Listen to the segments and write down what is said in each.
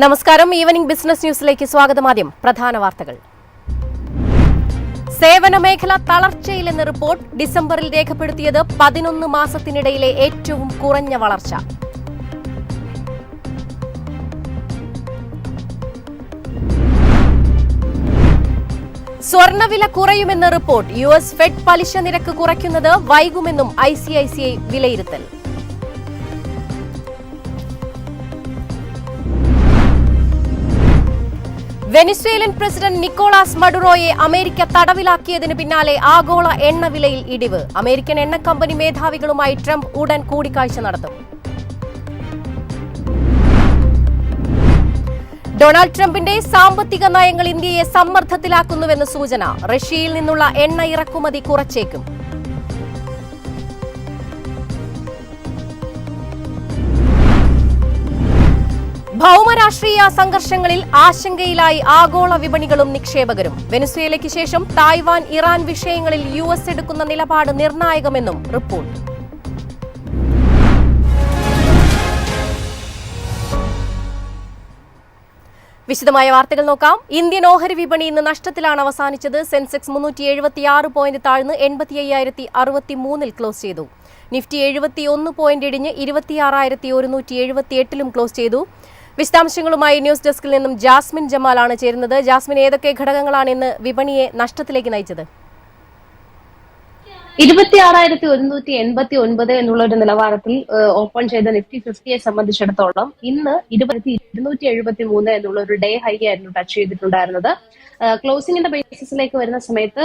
നമസ്കാരം. Evening business ന്യൂസിലേക്ക് സ്വാഗതം ആദ്യം. പ്രധാന വാർത്തകൾ. സേവന മേഖല തളർച്ചയിലെന്ന് റിപ്പോർട്ട് ഡിസംബറിൽ രേഖപ്പെടുത്തിയത് പതിനൊന്ന് മാസത്തിനിടയിലെ ഏറ്റവും കുറഞ്ഞ വളർച്ച. സ്വർണവില കുറയുമെന്ന് റിപ്പോർട്ട് യു എസ് ഫെഡ് പലിശ നിരക്ക് കുറയ്ക്കുന്നത് വൈകുമെന്നും I C I C I വിലയിരുത്തൽ. വെനിസ്വേലൻ പ്രസിഡന്റ് നിക്കോളാസ് മഡുറോയെ അമേരിക്ക തടവിലാക്കിയതിന് പിന്നാലെ ആഗോള എണ്ണവിലയിൽ ഇടിവ്. അമേരിക്കൻ എണ്ണ കമ്പനി മേധാവികളുമായി ട്രംപ് ഉടൻ കൂടിക്കാഴ്ച നടത്തും. ഡൊണാൾഡ് ട്രംപിന്റെ സാമ്പത്തിക നയങ്ങൾ ഇന്ത്യയെ സമ്മർദ്ദത്തിലാക്കുന്നുവെന്ന് സൂചന റഷ്യയിൽ നിന്നുള്ള എണ്ണ ഇറക്കുമതി കുറച്ചേക്കും. ഭൗമരാഷ്ട്രീയ സംഘർഷങ്ങളിൽ ആശങ്കയിലായി ആഗോള വിപണികളും നിക്ഷേപകരും. വെനസ്വേലയ്ക്ക് ശേഷം തായ്വാൻ ഇറാൻ വിഷയങ്ങളിൽ യു എസ് എടുക്കുന്ന നിലപാട് നിർണായകമെന്നും റിപ്പോർട്ട്. വിശദമായ വാർത്തകൾ നോക്കാം. ഇന്ത്യൻ ഓഹരി വിപണി ഇന്ന് നഷ്ടത്തിലാണ് അവസാനിച്ചത്. സെൻസെക്സ് മുന്നൂറ്റി എഴുപത്തിയാറ് പോയിന്റ് താഴ്ന്ന് എൺപത്തി അയ്യായിരത്തി അറുപത്തി മൂന്നിൽ ക്ലോസ് ചെയ്തു. നിഫ്റ്റി എഴുപത്തി ഒന്ന് പോയിന്റ് ഇടിഞ്ഞ് ഇരുപത്തിയാറായിരത്തി ഒരുന്നൂറ്റി എഴുപത്തി എട്ടിലും ക്ലോസ് ചെയ്തു. വിശദാംശങ്ങളുമായി ന്യൂസ് ഡെസ്കിൽ നിന്നും ജാസ്മിൻ ജമാലാണ് ചേരുന്നത്. ജാസ്മിൻ ഏതൊക്കെ ഘടകങ്ങളാണ് ഇന്ന് വിപണിയെ നഷ്ടത്തിലേക്ക് നയിച്ചത്? ഇരുപത്തി ആറായിരത്തി ഒരുന്നൂറ്റി എൺപത്തി ഒൻപത് എന്നുള്ള ഒരു നിലവാരത്തിൽ ഓപ്പൺ ചെയ്ത നിഫ്റ്റി ഫിഫ്റ്റിയെ സംബന്ധിച്ചിടത്തോളം ഇന്ന് ഇരുപത്തി ഇരുന്നൂറ്റി എഴുപത്തി മൂന്ന് എന്നുള്ള ഒരു ഡേ ഹൈ ആയിരുന്നു ടച്ച് ചെയ്തിട്ടുണ്ടായിരുന്നത്. ക്ലോസിംഗിന്റെ ബേസിസിലേക്ക് വരുന്ന സമയത്ത്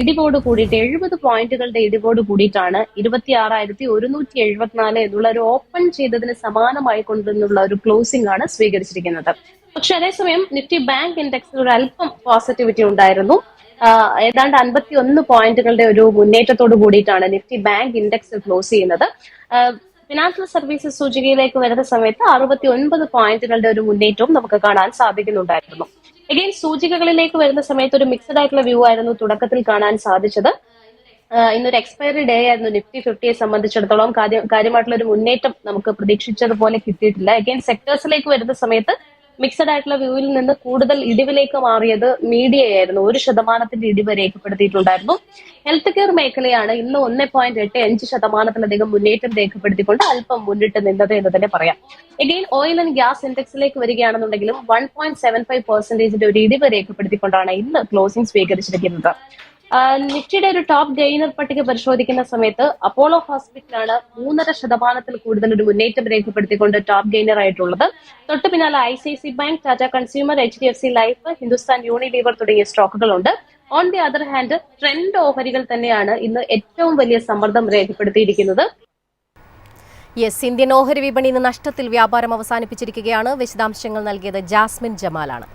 ഇടിവോട് കൂടിയിട്ട് എഴുപത് പോയിന്റുകളുടെ ഇടിവോട് കൂടിയിട്ടാണ് ഇരുപത്തി ആറായിരത്തി ഒരുന്നൂറ്റി എഴുപത്തിനാല് എന്നുള്ള ഒരു ഓപ്പൺ ചെയ്തതിന് സമാനമായി കൊണ്ടുള്ള ഒരു ക്ലോസിംഗ് ആണ് സ്വീകരിച്ചിരിക്കുന്നത്. പക്ഷെ അതേസമയം നിഫ്റ്റി ബാങ്ക് ഇൻഡെക്സിൽ ഒരു അല്പം പോസിറ്റിവിറ്റി ഉണ്ടായിരുന്നു. ഏതാണ്ട് അൻപത്തി ഒന്ന് പോയിന്റുകളുടെ ഒരു മുന്നേറ്റത്തോട് കൂടിയിട്ടാണ് നിഫ്റ്റി ബാങ്ക് ഇൻഡെക്സ് ക്ലോസ് ചെയ്യുന്നത്. ഫിനാൻഷ്യൽ സർവീസസ് സൂചികയിലേക്ക് വരുന്ന സമയത്ത് അറുപത്തി ഒൻപത് പോയിന്റുകളുടെ ഒരു മുന്നേറ്റവും നമുക്ക് കാണാൻ സാധിക്കുന്നുണ്ടായിരുന്നു. എഗെയിൻ സൂചികകളിലേക്ക് വരുന്ന സമയത്ത് ഒരു മിക്സഡ് ആയിട്ടുള്ള വ്യൂ ആയിരുന്നു തുടക്കത്തിൽ കാണാൻ സാധിച്ചത്. ഇന്നൊരു എക്സ്പയറി ഡേ ആയിരുന്നു. നിഫ്റ്റി ഫിഫ്റ്റിയെ സംബന്ധിച്ചിടത്തോളം കാര്യമായിട്ടുള്ള ഒരു മുന്നേറ്റം നമുക്ക് പ്രതീക്ഷിച്ചതുപോലെ കിട്ടിയിട്ടില്ല. എഗെയിൻ സെക്ടേഴ്സിലേക്ക് വരുന്ന സമയത്ത് മിക്സഡ് ആയിട്ടുള്ള വ്യൂവിൽ നിന്ന് കൂടുതൽ ഇടിവിലേക്ക് മാറിയത് മീഡിയ ആയിരുന്നു ഒരു ശതമാനത്തിന്റെ ഇടിവ് രേഖപ്പെടുത്തിയിട്ടുണ്ടായിരുന്നു. ഹെൽത്ത് കെയർ മേഖലയാണ് ഇന്ന് ഒന്ന് പോയിന്റ് എട്ട് അഞ്ച് ശതമാനത്തിലധികം മുന്നേറ്റം രേഖപ്പെടുത്തിക്കൊണ്ട് അല്പം മുന്നിട്ട് നിന്നത് എന്ന് തന്നെ പറയാം. എഗെയിൻ ഓയിൽ ആൻഡ് ഗ്യാസ് ഇൻഡെക്സിലേക്ക് വരികയാണെന്നുണ്ടെങ്കിലും വൺ പോയിന്റ് സെവൻ ഫൈവ് പെർസെന്റേജിന്റെ ഒരു ഇടിവ് രേഖപ്പെടുത്തിക്കൊണ്ടാണ് ഇന്ന് ക്ലോസിംഗ് സ്വീകരിച്ചിരിക്കുന്നത്. നിഫ്റ്റിയുടെ ഒരു ടോപ്പ് ഗെയിനർ പട്ടിക പരിശോധിക്കുന്ന സമയത്ത് അപ്പോളോ ഹോസ്പിറ്റലാണ് മൂന്നര ശതമാനത്തിൽ കൂടുതൽ ഒരു മുന്നേറ്റം രേഖപ്പെടുത്തിക്കൊണ്ട് ടോപ്പ് ഗെയിനർ ആയിട്ടുള്ളത്. തൊട്ട് പിന്നാലെ I C C bank Tata consumer H D F C life Hindustan Unilever തുടങ്ങിയ സ്റ്റോക്കുകളുണ്ട്. On the other hand trend ഓഹരികൾ തന്നെയാണ് ഇന്ന് ഏറ്റവും വലിയ സമ്മർദ്ദം രേഖപ്പെടുത്തിയിരിക്കുന്നത്. യെസ് ഇന്ത്യൻ ഓഹരി വിപണി ഇന്ന് നഷ്ടത്തിൽ വ്യാപാരം അവസാനിപ്പിച്ചിരിക്കുകയാണ്. വിശദാംശങ്ങൾ നൽകിയത് ജാസ്മിൻ ജമാലാണ്.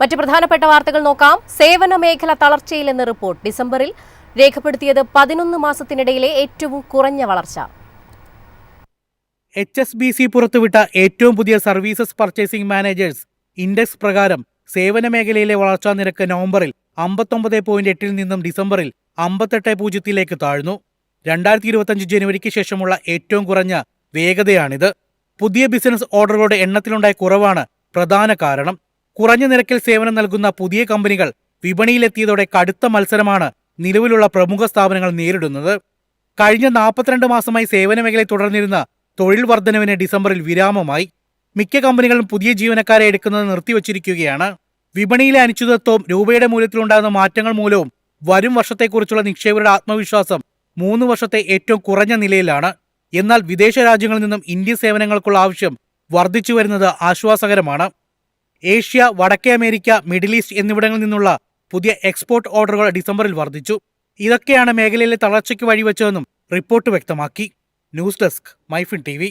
മറ്റ് പ്രധാനപ്പെട്ട വാർത്തകൾ നോക്കാം. സേവന മേഖല തളർച്ചയിലെന്ന് റിപ്പോർട്ട് ഡിസംബറിൽ രേഖപ്പെടുത്തിയത് പതിനൊന്ന് മാസത്തിനിടയിലെ ഏറ്റവും കുറഞ്ഞ വളർച്ച. എച്ച് എസ് ബി സി പുറത്തുവിട്ട ഏറ്റവും പുതിയ സർവീസസ് പർച്ചേസിംഗ് മാനേജേഴ്സ് ഇൻഡെക്സ് പ്രകാരം സേവന മേഖലയിലെ വളർച്ചാ നിരക്ക് നവംബറിൽ അമ്പത്തൊമ്പത് പോയിന്റ് എട്ടിൽ നിന്നും ഡിസംബറിൽ അമ്പത്തെട്ട് പൂജ്യത്തിലേക്ക് താഴ്ന്നു. രണ്ടായിരത്തി ഇരുപത്തഞ്ച് ജനുവരിക്ക് ശേഷമുള്ള ഏറ്റവും കുറഞ്ഞ വേഗതയാണിത്. പുതിയ ബിസിനസ് ഓർഡറുകളുടെ എണ്ണത്തിലുണ്ടായ കുറവാണ് പ്രധാന കാരണം. കുറഞ്ഞ നിരക്കിൽ സേവനം നൽകുന്ന പുതിയ കമ്പനികൾ വിപണിയിലെത്തിയതോടെ കടുത്ത മത്സരമാണ് നിലവിലുള്ള പ്രമുഖ സ്ഥാപനങ്ങൾ നേരിടുന്നത്. കഴിഞ്ഞ നാൽപ്പത്തിരണ്ട് മാസമായി സേവന മേഖലയിൽ തുടർന്നിരുന്ന തൊഴിൽ വർധനവിന് ഡിസംബറിൽ വിരാമമായി. മിക്ക കമ്പനികളും പുതിയ ജീവനക്കാരെ എടുക്കുന്നത് നിർത്തിവച്ചിരിക്കുകയാണ്. വിപണിയിലെ അനിശ്ചിതത്വവും രൂപയുടെ മൂല്യത്തിലുണ്ടാകുന്ന മാറ്റങ്ങൾ മൂലവും വരും വർഷത്തെക്കുറിച്ചുള്ള നിക്ഷേപകരുടെ ആത്മവിശ്വാസം മൂന്ന് വർഷത്തെ ഏറ്റവും കുറഞ്ഞ നിലയിലാണ്. എന്നാൽ വിദേശ രാജ്യങ്ങളിൽ നിന്നും ഇന്ത്യൻ സേവനങ്ങൾക്കുള്ള ആവശ്യം വർദ്ധിച്ചു വരുന്നത് ആശ്വാസകരമാണ്. ഏഷ്യ വടക്കേ അമേരിക്ക മിഡിൽ ഈസ്റ്റ് എന്നിവിടങ്ങളിൽ നിന്നുള്ള പുതിയ എക്സ്പോർട്ട് ഓർഡറുകൾ ഡിസംബറിൽ വർദ്ധിച്ചു. ഇതൊക്കെയാണ് മേഖലയിലെ തളർച്ചയ്ക്ക് വഴിവെച്ചതെന്നും റിപ്പോർട്ട് വ്യക്തമാക്കി. News desk MyFin T V.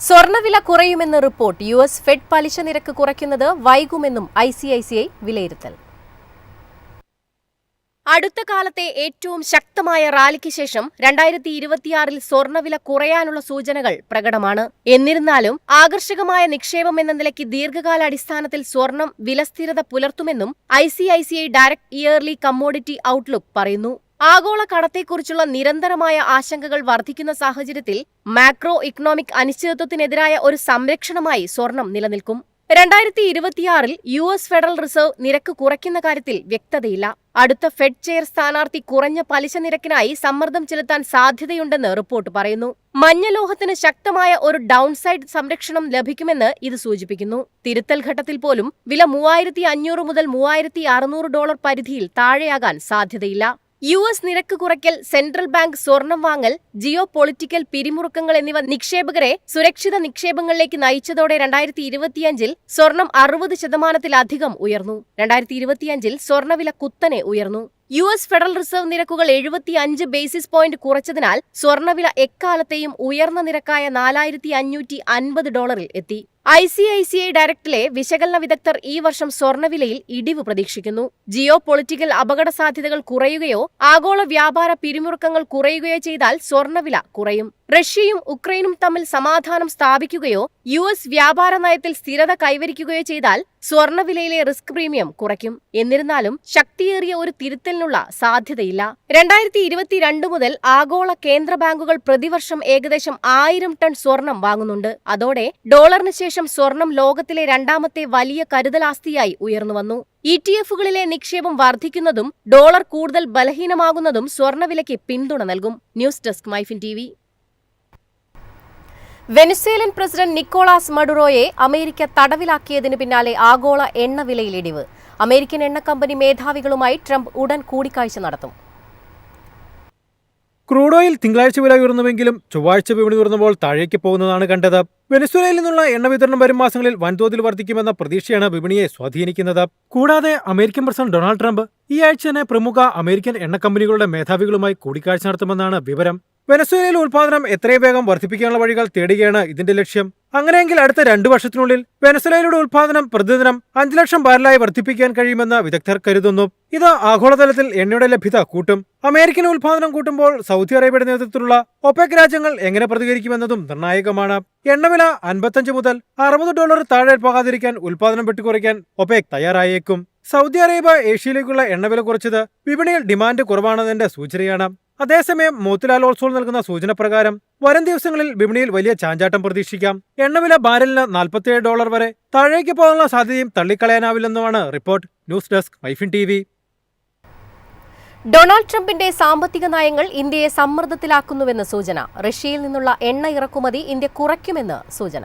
സ്വർണവില കുറയുമെന്ന് റിപ്പോർട്ട് യു എസ് ഫെഡ് പലിശ നിരക്ക് കുറയ്ക്കുന്നത് വൈകുമെന്നും I C I C I വിലയിരുത്തൽ. അടുത്ത കാലത്തെ ഏറ്റവും ശക്തമായ റാലിക്ക് ശേഷം രണ്ടായിരത്തി ഇരുപത്തിയാറിൽ സ്വർണവില കുറയാനുള്ള സൂചനകൾ പ്രകടമാണ്. എന്നിരുന്നാലും ആകർഷകമായ നിക്ഷേപം എന്ന നിലയ്ക്ക് ദീർഘകാലാടിസ്ഥാനത്തിൽ സ്വർണം വിലസ്ഥിരത പുലർത്തുമെന്നും I C I C I direct yearly commodity outlook പറയുന്നു. ആഗോള കടത്തെക്കുറിച്ചുള്ള നിരന്തരമായ ആശങ്കകൾ വർദ്ധിക്കുന്ന സാഹചര്യത്തിൽ മാക്രോ ഇക്കണോമിക് അനിശ്ചിതത്വത്തിനെതിരായ ഒരു സംരക്ഷണമായി സ്വർണം നിലനിൽക്കും. രണ്ടായിരത്തി ഇരുപത്തിയാറിൽ യു എസ് ഫെഡറൽ റിസർവ് നിരക്ക് കുറയ്ക്കുന്ന കാര്യത്തിൽ വ്യക്തതയില്ല. അടുത്ത ഫെഡ് ചെയർ സ്ഥാനാർത്ഥി കുറഞ്ഞ പലിശ നിരക്കിനായി സമ്മർദ്ദം ചെലുത്താൻ സാധ്യതയുണ്ടെന്ന് റിപ്പോർട്ട് പറയുന്നു. മഞ്ഞലോഹത്തിന് ശക്തമായ ഒരു ഡൗൺസൈഡ് സംരക്ഷണം ലഭിക്കുമെന്ന് ഇത് സൂചിപ്പിക്കുന്നു. തിരുത്തൽ ഘട്ടത്തിൽ പോലും വില മൂവായിരത്തി അഞ്ഞൂറ് മുതൽ മൂവായിരത്തി അറുന്നൂറ് ഡോളർ പരിധിയിൽ താഴെയാകാൻ സാധ്യതയില്ല. യു എസ് നിരക്ക് കുറയ്ക്കൽ സെൻട്രൽ ബാങ്ക് സ്വർണം വാങ്ങൽ ജിയോ പൊളിറ്റിക്കൽ പിരിമുറുക്കങ്ങൾ എന്നിവ നിക്ഷേപകരെ സുരക്ഷിത നിക്ഷേപങ്ങളിലേക്ക് നയിച്ചതോടെ രണ്ടായിരത്തി ഇരുപത്തിയഞ്ചിൽ സ്വർണം അറുപത് ശതമാനത്തിലധികം ഉയർന്നു. രണ്ടായിരത്തി ഇരുപത്തിയഞ്ചിൽ സ്വർണവില കുത്തനെ ഉയർന്നു. യു എസ് ഫെഡറൽ റിസർവ് നിരക്കുകൾ എഴുപത്തിയഞ്ച് ബേസിസ് പോയിന്റ് കുറച്ചതിനാൽ സ്വർണവില എക്കാലത്തെയും ഉയർന്ന നിരക്കായ നാലായിരത്തി അഞ്ഞൂറ്റി അൻപത് ഡോളറിൽ എത്തി. I C I C I ഡയറക്ടറിലെ വിശകലന വിദഗ്ധർ ഈ വർഷം സ്വർണവിലയിൽ ഇടിവ് പ്രതീക്ഷിക്കുന്നു. ജിയോ പൊളിറ്റിക്കൽ അപകട സാധ്യതകൾ കുറയുകയോ ആഗോള വ്യാപാര പിരിമുറുക്കങ്ങൾ കുറയുകയോ ചെയ്താൽ സ്വർണവില കുറയും. റഷ്യയും ഉക്രൈനും തമ്മിൽ സമാധാനം സ്ഥാപിക്കുകയോ യു എസ് വ്യാപാര നയത്തിൽ സ്ഥിരത കൈവരിക്കുകയോ ചെയ്താൽ സ്വർണവിലയിലെ റിസ്ക് പ്രീമിയം കുറയ്ക്കും. എന്നിരുന്നാലും ശക്തിയേറിയ ഒരു തിരുത്തലിനുള്ള സാധ്യതയില്ല. രണ്ടായിരത്തി ഇരുപത്തിരണ്ട് മുതൽ ആഗോള കേന്ദ്ര ബാങ്കുകൾ പ്രതിവർഷം ഏകദേശം ആയിരം ടൺ സ്വർണം വാങ്ങുന്നുണ്ട്. അതോടെ ഡോളറിന് ശേഷം സ്വർണം ലോകത്തിലെ രണ്ടാമത്തെ വലിയ കരുതലാസ്തിയായി ഉയർന്നുവന്നു ഇ ടി എഫുകളിലെ നിക്ഷേപം വർദ്ധിക്കുന്നതും ഡോളർ കൂടുതൽ ബലഹീനമാകുന്നതും സ്വർണവിലയ്ക്ക് പിന്തുണ നൽകും. News desk MyFin T Venezuelan president Nicholas മഡുറോയെ America തടവിലാക്കിയതിനു പിന്നാലെ ആഗോള എണ്ണവിലയിൽ ഇടിവ് അമേരിക്കൻ എണ്ണ കമ്പനി മേധാവികളുമായി ട്രംപ് ഉടൻ കൂടിക്കാഴ്ച നടത്തും. ക്രൂഡ് ഓയിൽ തിങ്കളാഴ്ച വില ഉയർന്നുവെങ്കിലും ചൊവ്വാഴ്ച വിപണി ഉയർന്നപ്പോൾ താഴേക്ക് പോകുന്നതാണ് കണ്ടത്. വെനസ്വേലയിൽ നിന്നുള്ള എണ്ണ വിതരണം വരും മാസങ്ങളിൽ വൻതോതിൽ വർദ്ധിക്കുമെന്ന പ്രതീക്ഷയാണ് വിപണിയെ സ്വാധീനിക്കുന്നത്. കൂടാതെ അമേരിക്കൻ പ്രസിഡന്റ് ഡൊണാൾഡ് ട്രംപ് ഈ ആഴ്ച തന്നെ പ്രമുഖ അമേരിക്കൻ എണ്ണ കമ്പനികളുടെ മേധാവികളുമായി കൂടിക്കാഴ്ച നടത്തുമെന്നാണ് വിവരം. വെനസ്വേലയിലെ ഉൽപാദനം എത്രയും വേഗം വർദ്ധിപ്പിക്കാനുള്ള വഴികൾ തേടുകയാണ് ഇതിന്റെ ലക്ഷ്യം. അങ്ങനെയെങ്കിൽ അടുത്ത രണ്ടു വർഷത്തിനുള്ളിൽ വെനസ്വേലയുടെ ഉൽപാദനം പ്രതിദിനം അഞ്ചു ലക്ഷം ബാരലായി വർദ്ധിപ്പിക്കാൻ കഴിയുമെന്ന് വിദഗ്ധർ കരുതുന്നു. ഇത് ആഗോളതലത്തിൽ എണ്ണയുടെ ലഭ്യത കൂട്ടും. അമേരിക്കൻ ഉൽപാദനം കൂട്ടുമ്പോൾ സൗദി അറേബ്യയുടെ നേതൃത്വത്തിലുള്ള ഒപെക് രാജ്യങ്ങൾ എങ്ങനെ പ്രതികരിക്കുമെന്നതും നിർണായകമാണ്. എണ്ണവില അൻപത്തഞ്ച് മുതൽ അറുപത് ഡോളർ താഴെ പോകാതിരിക്കാൻ ഉൽപാദനം വെട്ടിക്കുറയ്ക്കാൻ ഒപെക് തയ്യാറായേക്കും. സൗദി അറേബ്യ ഏഷ്യയിലേക്കുള്ള എണ്ണവില കുറച്ചത് വിപണിയിൽ ഡിമാൻഡ് കുറവാണെന്നതിന്റെ സൂചനയാണ്. അതേസമയം മോത്തിലാൽ ഓൾസോൾ നൽകുന്ന സൂചന പ്രകാരം വരും ദിവസങ്ങളിൽ വിപണിയിൽ വലിയ ചാഞ്ചാട്ടം പ്രതീക്ഷിക്കാം. എണ്ണവില ബാരലിന് നാൽപ്പത്തിയേഴ് ഡോളർ വരെ താഴേക്ക് പോകാനുള്ള സാധ്യതയും തള്ളിക്കളയാനാവില്ലെന്നുമാണ് report. News desk MyFin T V. Donald ട്രംപിന്റെ സാമ്പത്തിക നയങ്ങൾ ഇന്ത്യയെ സമ്മർദ്ദത്തിലാക്കുന്നുവെന്ന് സൂചന. റഷ്യയിൽ നിന്നുള്ള എണ്ണ ഇറക്കുമതി ഇന്ത്യ കുറയ്ക്കുമെന്ന് സൂചന.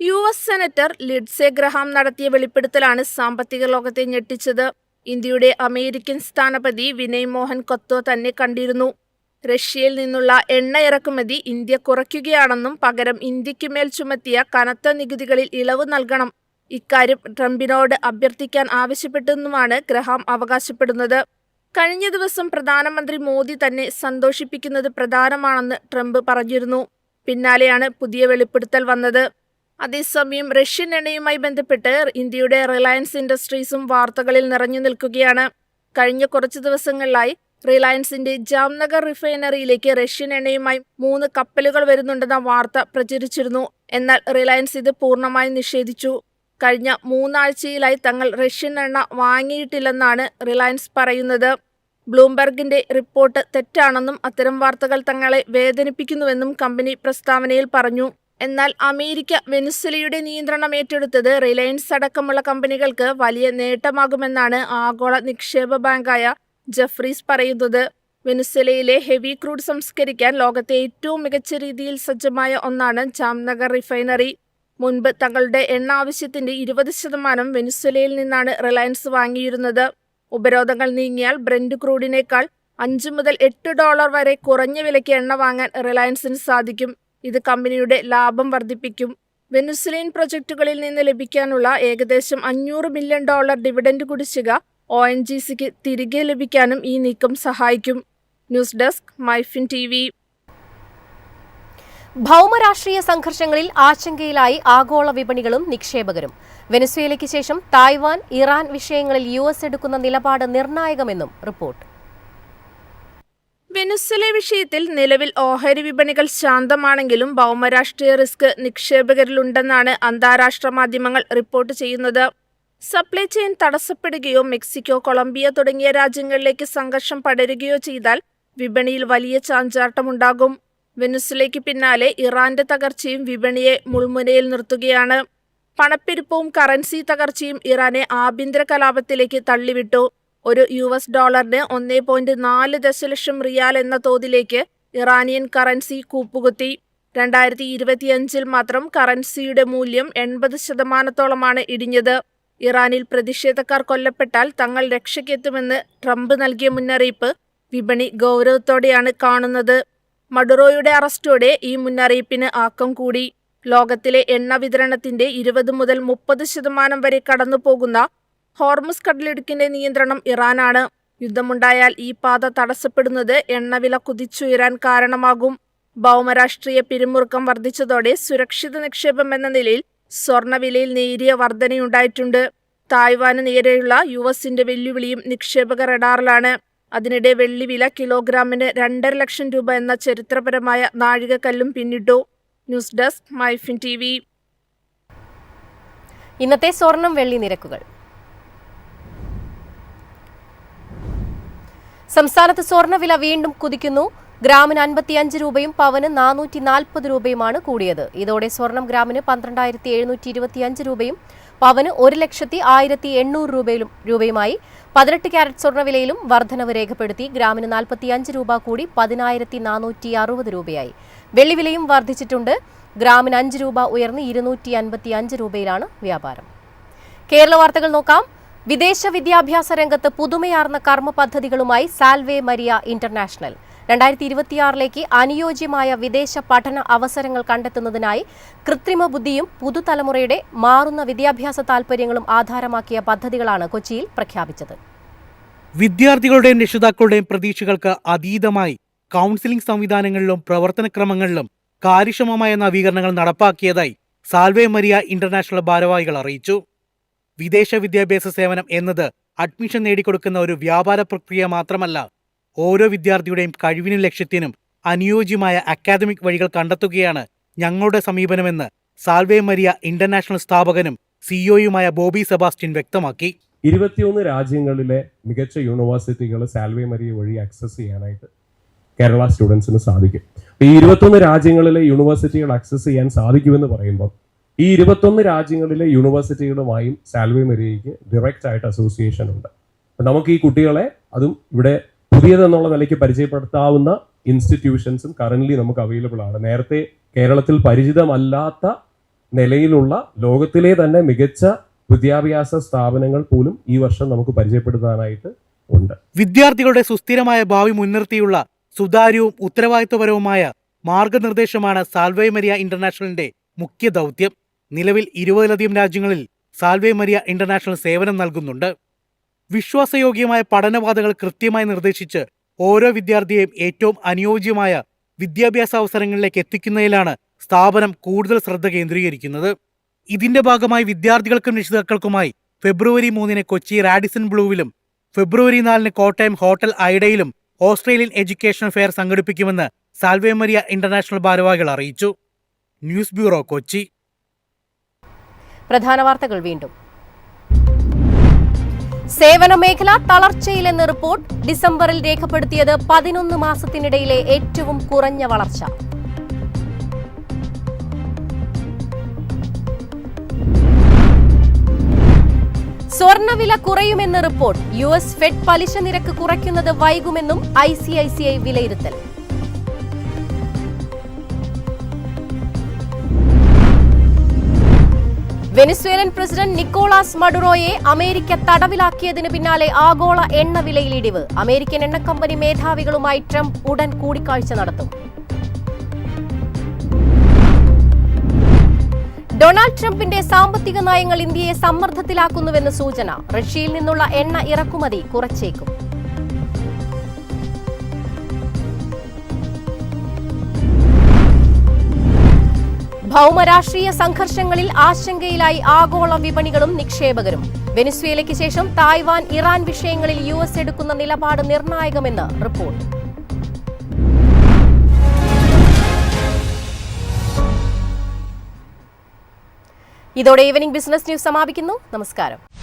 U S senator Lindsey Graham നടത്തിയ വെളിപ്പെടുത്തലാണ് സാമ്പത്തിക ലോകത്തെ ഞെട്ടിച്ചത്. ഇന്ത്യയുടെ അമേരിക്കൻ സ്ഥാനപതി വിനയ് മോഹൻ കൊത്തോ തന്നെ കണ്ടിരുന്നു. റഷ്യയിൽ നിന്നുള്ള എണ്ണ ഇറക്കുമതി ഇന്ത്യ കുറയ്ക്കുകയാണെന്നും പകരം ഇന്ത്യക്കുമേൽ ചുമത്തിയ കനത്ത നികുതികളിൽ ഇളവ് നൽകണം. ഇക്കാര്യം ട്രംപിനോട് അഭ്യർത്ഥിക്കാൻ ആവശ്യപ്പെട്ടെന്നുമാണ് ഗ്രഹാം അവകാശപ്പെടുന്നത്. കഴിഞ്ഞ ദിവസം പ്രധാനമന്ത്രി മോദി തന്നെ സന്തോഷിപ്പിക്കുന്നത് പ്രധാനമാണെന്ന് ട്രംപ് പറഞ്ഞിരുന്നു. പിന്നാലെയാണ് പുതിയ വെളിപ്പെടുത്തൽ വന്നത്. അതേസമയം റഷ്യൻ എണ്ണയുമായി ബന്ധപ്പെട്ട് ഇന്ത്യയുടെ റിലയൻസ് ഇൻഡസ്ട്രീസും വാർത്തകളിൽ നിറഞ്ഞു നിൽക്കുകയാണ്. കഴിഞ്ഞ കുറച്ചു ദിവസങ്ങളിലായി റിലയൻസിന്റെ ജാംനഗർ റിഫൈനറിയിലേക്ക് റഷ്യൻ എണ്ണയുമായി മൂന്ന് കപ്പലുകൾ വരുന്നുണ്ടെന്ന വാർത്ത പ്രചരിച്ചിരുന്നു. എന്നാൽ റിലയൻസ് ഇത് പൂർണമായി നിഷേധിച്ചു. കഴിഞ്ഞ മൂന്നാഴ്ചയിലായി തങ്ങൾ റഷ്യൻ എണ്ണ വാങ്ങിയിട്ടില്ലെന്നാണ് റിലയൻസ് പറയുന്നത്. ബ്ലൂംബെർഗിന്റെ റിപ്പോർട്ട് തെറ്റാണെന്നും അത്തരം വാർത്തകൾ തങ്ങളെ വേദനിപ്പിക്കുന്നുവെന്നും കമ്പനി പ്രസ്താവനയിൽ പറഞ്ഞു. എന്നാൽ അമേരിക്ക വെനുസലയുടെ നിയന്ത്രണം ഏറ്റെടുത്തത് റിലയൻസ് അടക്കമുള്ള കമ്പനികൾക്ക് വലിയ നേട്ടമാകുമെന്നാണ് ആഗോള നിക്ഷേപ ബാങ്കായ ജഫ്രീസ് പറയുന്നത്. വെനുസലയിലെ ഹെവി ക്രൂഡ് സംസ്കരിക്കാൻ ലോകത്തെ ഏറ്റവും മികച്ച രീതിയിൽ സജ്ജമായ ഒന്നാണ് ജാംനഗർ റിഫൈനറി. മുൻപ് തങ്ങളുടെ എണ്ണ ആവശ്യത്തിന്റെ ഇരുപത് ശതമാനം വെനുസലയിൽ നിന്നാണ് റിലയൻസ് വാങ്ങിയിരുന്നത്. ഉപരോധങ്ങൾ നീങ്ങിയാൽ ബ്രെൻഡ് ക്രൂഡിനേക്കാൾ അഞ്ച് മുതൽ എട്ട് ഡോളർ വരെ കുറഞ്ഞ വിലയ്ക്ക് എണ്ണ വാങ്ങാൻ റിലയൻസിന് സാധിക്കും. ഇത് കമ്പനിയുടെ ലാഭം വർദ്ധിപ്പിക്കും. വെനുസലിൻ പ്രൊജക്ടുകളിൽ നിന്ന് ലഭിക്കാനുള്ള ഏകദേശം അഞ്ഞൂറ് മില്യൺ ഡോളർ ഡിവിഡൻഡ് കുടിശ്ശിക ഒ എൻ ജി സിക്ക് തിരികെ ലഭിക്കാനും ഈ നീക്കം സഹായിക്കും. News desk MyFin T V. ഭൗമരാഷ്ട്രീയ സംഘർഷങ്ങളിൽ ആശങ്കയിലായി ആഗോള വിപണികളും നിക്ഷേപകരും. വെനസ്വേലയ്ക്ക് ശേഷം തായ്വാൻ ഇറാൻ വിഷയങ്ങളിൽ യു എസ് എടുക്കുന്ന നിലപാട് നിർണായകമെന്നും റിപ്പോർട്ട്. വെനുസലെ വിഷയത്തിൽ നിലവിൽ ഓഹരി വിപണികൾ ശാന്തമാണെങ്കിലും ഭൗമരാഷ്ട്രീയ റിസ്ക് നിക്ഷേപകരിലുണ്ടെന്നാണ് അന്താരാഷ്ട്ര മാധ്യമങ്ങൾ റിപ്പോർട്ട് ചെയ്യുന്നത്. സപ്ലൈ ചെയിൻ തടസ്സപ്പെടുകയോ മെക്സിക്കോ കൊളംബിയ തുടങ്ങിയ രാജ്യങ്ങളിലേക്ക് സംഘർഷം പടരുകയോ ചെയ്താൽ വിപണിയിൽ വലിയ ചാഞ്ചാട്ടമുണ്ടാകും. വെനുസലയ്ക്ക് പിന്നാലെ ഇറാന്റെ തകർച്ചയും വിപണിയെ മുൾമുനയിൽ നിർത്തുകയാണ്. പണപ്പെരുപ്പവും കറൻസി തകർച്ചയും ഇറാനെ ആഭ്യന്തര കലാപത്തിലേക്ക് തള്ളിവിട്ടു. ഒരു യു എസ് ഡോളറിന് ഒന്നേ പോയിന്റ് നാല് ദശലക്ഷം റിയാൽ എന്ന തോതിലേക്ക് ഇറാനിയൻ കറൻസി കൂപ്പുകുത്തി. രണ്ടായിരത്തി ഇരുപത്തിയഞ്ചിൽ മാത്രം കറൻസിയുടെ മൂല്യം എൺപത് ശതമാനത്തോളമാണ് ഇടിഞ്ഞത്. ഇറാനിൽ പ്രതിഷേധക്കാർ കൊല്ലപ്പെട്ടാൽ തങ്ങൾ രക്ഷയ്ക്കെത്തുമെന്ന് ട്രംപ് നൽകിയ മുന്നറിയിപ്പ് വിപണി ഗൗരവത്തോടെയാണ് കാണുന്നത്. മഡുറോയുടെ അറസ്റ്റോടെ ഈ മുന്നറിയിപ്പിന് ആക്കം കൂടി. ലോകത്തിലെ എണ്ണ വിതരണത്തിന്റെ ഇരുപത് മുതൽ മുപ്പത് ശതമാനം വരെ കടന്നുപോകുന്ന ഹോർമുസ് കടലിടുക്കിന്റെ നിയന്ത്രണം ഇറാനാണ്. യുദ്ധമുണ്ടായാൽ ഈ പാത തടസ്സപ്പെടുന്നത് എണ്ണവില കുതിച്ചുയരാൻ കാരണമാകും. ഭൗമരാഷ്ട്രീയ പിരിമുറുക്കം വർദ്ധിച്ചതോടെ സുരക്ഷിത നിക്ഷേപം എന്ന നിലയിൽ സ്വർണവിലയിൽ നേരിയ വർധനയുണ്ടായിട്ടുണ്ട്. തായ്വാന് നേരെയുള്ള യു എസിന്റെ വെല്ലുവിളിയും നിക്ഷേപക റഡാറിലാണ്. അതിനിടെ വെള്ളിവില കിലോഗ്രാമിന് രണ്ടര ലക്ഷം രൂപ എന്ന ചരിത്രപരമായ നാഴികക്കല്ലും പിന്നിട്ടു. ന്യൂസ് ഡെസ്ക് മൈഫിൻ ടി ഇന്നത്തെ സ്വർണം വെള്ളി നിരക്കുകൾ. സംസ്ഥാനത്ത് സ്വർണവില വീണ്ടും കുതിക്കുന്നു. ഗ്രാമിന് അൻപത്തിയഞ്ച് രൂപയും പവന് നാനൂറ്റി നാൽപ്പത് രൂപയുമാണ് കൂടിയത്. ഇതോടെ സ്വർണം ഗ്രാമിന് പന്ത്രണ്ടായിരത്തി എഴുന്നൂറ്റി ഇരുപത്തിയഞ്ച് രൂപയും പവന് ഒരു ലക്ഷത്തി ആയിരത്തി എണ്ണൂറ് രൂപയിലും രൂപയുമായി. പതിനെട്ട് ക്യാരറ്റ് സ്വർണവിലയിലും വർധനവ് രേഖപ്പെടുത്തി. ഗ്രാമിന് നാൽപ്പത്തിയഞ്ച് രൂപ കൂടി പതിനായിരത്തി നാനൂറ്റി അറുപത് രൂപയായി. വെള്ളിവിലയും വർദ്ധിച്ചിട്ടുണ്ട് ഗ്രാമിന് അഞ്ച് രൂപ ഉയർന്ന് ഇരുന്നൂറ്റി അൻപത്തി അഞ്ച് രൂപയിലാണ് വ്യാപാരം. കേരള വാർത്തകൾ നോക്കാം. വിദേശ വിദ്യാഭ്യാസ രംഗത്ത് പുതുമയാർന്ന കർമ്മ പദ്ധതികളുമായി സാൽവേ മരിയ ഇന്റർനാഷണൽ. രണ്ടായിരത്തി ഇരുപത്തിയാറിലേക്ക് അനുയോജ്യമായ വിദേശ പഠന അവസരങ്ങൾ കണ്ടെത്തുന്നതിനായി കൃത്രിമ ബുദ്ധിയും പുതുതലമുറയുടെ മാറുന്ന വിദ്യാഭ്യാസ താൽപര്യങ്ങളും ആധാരമാക്കിയ പദ്ധതികളാണ് കൊച്ചിയിൽ പ്രഖ്യാപിച്ചത്. വിദ്യാർത്ഥികളുടെയും രക്ഷിതാക്കളുടെയും പ്രതീക്ഷകൾക്ക് അതീതമായി കൗൺസിലിംഗ് സംവിധാനങ്ങളിലും പ്രവർത്തനക്രമങ്ങളിലും കാര്യക്ഷമമായ നവീകരണങ്ങൾ നടപ്പാക്കിയതായി സാൽവേ മരിയ ഇന്റർനാഷണൽ ഭാരവാഹികൾ അറിയിച്ചു. വിദേശ വിദ്യാഭ്യാസ സേവനം എന്നത് അഡ്മിഷൻ നേടിക്കൊടുക്കുന്ന ഒരു വ്യാപാര പ്രക്രിയ മാത്രമല്ല ഓരോ വിദ്യാർത്ഥിയുടെയും കഴിവിനും ലക്ഷ്യത്തിനും അനുയോജ്യമായ അക്കാദമിക് വഴികൾ കണ്ടെത്തുകയാണ് ഞങ്ങളുടെ സമീപനമെന്ന് സാൽവേ മരിയ ഇന്റർനാഷണൽ സ്ഥാപകനും സിഇഒയുമായ ബോബി സെബാസ്റ്റ്യൻ വ്യക്തമാക്കി. ഇരുപത്തിയൊന്ന് രാജ്യങ്ങളിലെ മികച്ച യൂണിവേഴ്സിറ്റികൾ സാൽവേ മരിയ വഴി ആക്സസ് ചെയ്യാനായിട്ട് കേരള സ്റ്റുഡൻസിന് സാധിക്കും. ഈ ഇരുപത്തൊന്ന് രാജ്യങ്ങളിലെ യൂണിവേഴ്സിറ്റികൾ ആക്സസ് ചെയ്യാൻ സാധിക്കുമെന്ന് പറയുമ്പോൾ ഈ ഇരുപത്തൊന്ന് രാജ്യങ്ങളിലെ യൂണിവേഴ്സിറ്റികളുമായും സാൽവി മെരിയയ്ക്ക് ഡയറക്റ്റ് ആയിട്ട് അസോസിയേഷൻ ഉണ്ട്. നമുക്ക് ഈ കുട്ടികളെ അതും ഇവിടെ പുതിയതെന്നുള്ള നിലയ്ക്ക് പരിചയപ്പെടുത്താവുന്ന ഇൻസ്റ്റിറ്റ്യൂഷൻസും കറന്റ്ലി നമുക്ക് അവൈലബിൾ ആണ്. നേരത്തെ കേരളത്തിൽ പരിചിതമല്ലാത്ത നിലയിലുള്ള ലോകത്തിലെ തന്നെ മികച്ച വിദ്യാഭ്യാസ സ്ഥാപനങ്ങൾ പോലും ഈ വർഷം നമുക്ക് പരിചയപ്പെടുത്താനായിട്ട് ഉണ്ട്. വിദ്യാർത്ഥികളുടെ സുസ്ഥിരമായ ഭാവി മുൻനിർത്തിയുള്ള സുതാര്യവും ഉത്തരവാദിത്വപരവുമായ മാർഗനിർദ്ദേശമാണ് സാൽവേ മരിയ ഇന്റർനാഷണലിന്റെ മുഖ്യ ദൗത്യം. നിലവിൽ ഇരുപതിലധികം രാജ്യങ്ങളിൽ സാൽവേ മരിയ ഇന്റർനാഷണൽ സേവനം നൽകുന്നുണ്ട്. വിശ്വാസയോഗ്യമായ പഠനപാതകൾ കൃത്യമായി നിർദ്ദേശിച്ച് ഓരോ വിദ്യാർത്ഥിയെയും ഏറ്റവും അനുയോജ്യമായ വിദ്യാഭ്യാസ അവസരങ്ങളിലേക്ക് എത്തിക്കുന്നതിലാണ് സ്ഥാപനം കൂടുതൽ ശ്രദ്ധ കേന്ദ്രീകരിക്കുന്നത്. ഇതിന്റെ ഭാഗമായി വിദ്യാർത്ഥികൾക്കും രക്ഷിതാക്കൾക്കുമായി ഫെബ്രുവരി മൂന്നിന് കൊച്ചി റാഡിസൺ ബ്ലൂവിലും ഫെബ്രുവരി നാലിന് കോട്ടയം ഹോട്ടൽ ഐഡയിലും ഓസ്ട്രേലിയൻ എഡ്യൂക്കേഷൻ ഫെയർ സംഘടിപ്പിക്കുമെന്ന് സാൽവേമരിയ ഇന്റർനാഷണൽ ഭാരവാഹികൾ അറിയിച്ചു. News bureau Kochi. പ്രധാന വാർത്തകൾ വീണ്ടും. സേവന മേഖല തളർച്ചയിലെന്ന് റിപ്പോർട്ട് ഡിസംബറിൽ രേഖപ്പെടുത്തിയത് പതിനൊന്ന് മാസത്തിനിടയിലെ ഏറ്റവും കുറഞ്ഞ വളർച്ച. സ്വർണവില കുറയുമെന്ന് റിപ്പോർട്ട് യു എസ് ഫെഡ് പലിശ നിരക്ക് കുറയ്ക്കുന്നത് വൈകുമെന്നും I C I C I വിലയിരുത്തൽ. വെനിസ്വേലൻ പ്രസിഡന്റ് നിക്കോളാസ് മഡുറോയെ അമേരിക്ക തടവിലാക്കിയതിന് പിന്നാലെ ആഗോള എണ്ണ ഇടിവ്. അമേരിക്കൻ എണ്ണക്കമ്പനി മേധാവികളുമായി ട്രംപ് ഉടൻ കൂടിക്കാഴ്ച നടത്തും. ഡൊണാൾഡ് ട്രംപിന്റെ സാമ്പത്തിക നയങ്ങൾ ഇന്ത്യയെ സമ്മർദ്ദത്തിലാക്കുന്നുവെന്ന് സൂചന. റഷ്യയിൽ നിന്നുള്ള എണ്ണ ഇറക്കുമതി കുറച്ചേക്കും. ഭൗമരാഷ്ട്രീയ സംഘർഷങ്ങളിൽ ആശങ്കയിലായി ആഗോള വിപണികളും നിക്ഷേപകരും. വെനിസ്വേലയ്ക്ക് ശേഷം തായ്വാൻ ഇറാൻ വിഷയങ്ങളിൽ യു എസ് എടുക്കുന്ന നിലപാട് നിർണായകമെന്ന് റിപ്പോർട്ട്. ഇതോടെ ഈവനിംഗ് ബിസിനസ് ന്യൂസ് സമാപിക്കുന്നു. നമസ്കാരം.